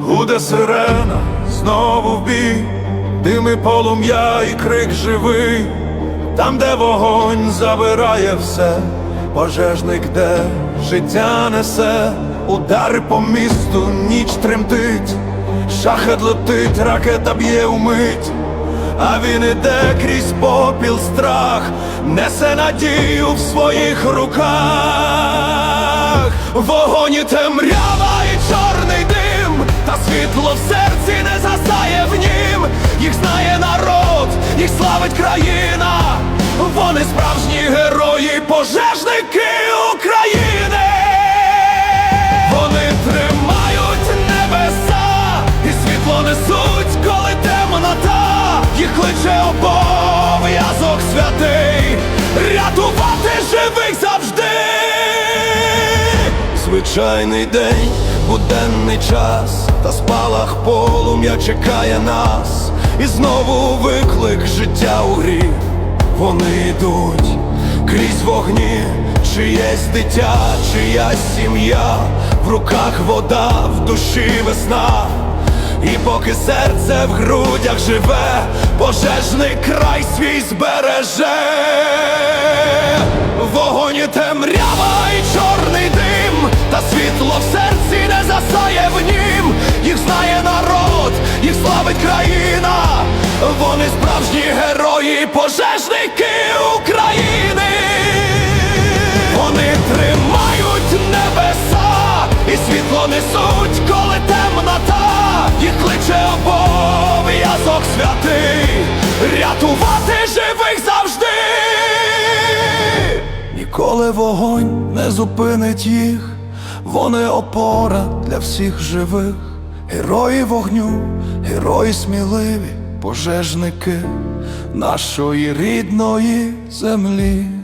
Гуде сирена, знову в бій, дими полум'я і крик живий, там, де вогонь забирає все, пожежник, де життя несе, удари по місту, ніч тремтить, шахет летить, ракета б'є умить, а він іде крізь попіл страх, несе надію в своїх руках, вогонь і темрява і чорний дим, та світло в серці не застає в нім, їх знає народ, їх славить країна, вони справжні герої, пожежники Звичайний день, буденний час, та спалах полум'я чекає нас, і знову виклик життя у грі. Вони йдуть крізь вогні, чиєсь дитя, чиясь сім'я, в руках вода, в душі весна. І поки серце в грудях живе, пожежний край свій збереже. Вогонь і темрява та світло в серці не засає в нім. Їх знає народ, їх славить країна. Вони справжні герої, пожежники України. Вони тримають небеса і світло несуть, коли темнота, їх кличе обов'язок святий, рятувати живих завжди. Ніколи вогонь не зупинить їх, вони опора для всіх живих, герої вогню, герої сміливі, пожежники нашої рідної землі.